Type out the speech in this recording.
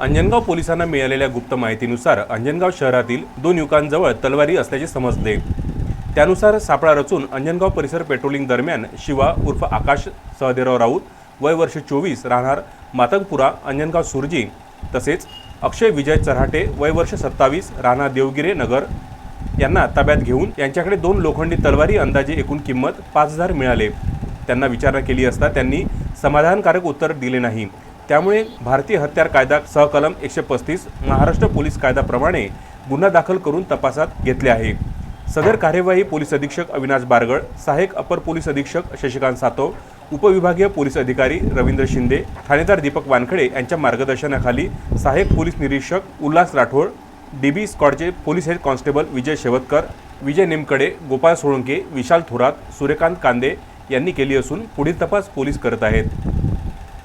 अंजनगाव पोलिसांना मिळालेल्या गुप्त माहितीनुसार अंजनगाव शहरातील दोन युवकांजवळ तलवारी असल्याचे समजले त्यानुसार सापळा रचून अंजनगाव परिसर पेट्रोलिंग दरम्यान शिवा उर्फ आकाश सहदेराव राऊत वय वर्ष चोवीस राहणार मातंगपुरा अंजनगाव सुरजी तसेच अक्षय विजय चराटे वय वर्ष सत्तावीस राहणार देवगिरे नगर यांना ताब्यात घेऊन यांच्याकडे दोन लोखंडी तलवारी अंदाजे एकूण किंमत पाच हजार मिळाले. त्यांना विचारणा केली असता त्यांनी समाधानकारक उत्तर दिले नाही. त्यामुळे भारतीय हत्यार कायदा सहकलम एकशे पस्तीस महाराष्ट्र पोलीस कायद्याप्रमाणे गुन्हा दाखल करून तपासात घेतले आहे. सदर कार्यवाही पोलीस अधीक्षक अविनाश बारगळ सहाय्यक अपर पोलीस अधीक्षक शशिकांत सातव उपविभागीय पोलीस अधिकारी रवींद्र शिंदे ठाणेदार दीपक वानखडे यांच्या मार्गदर्शनाखाली सहाय्यक पोलीस निरीक्षक Ulhas Rathod DB स्कॉडचे police head constable Vijay Shevatkar Vijay Nimkade Gopal Solanke Vishal Thorat Suryakant Kande यांनी केली असून पुढील तपास पोलीस करत आहेत.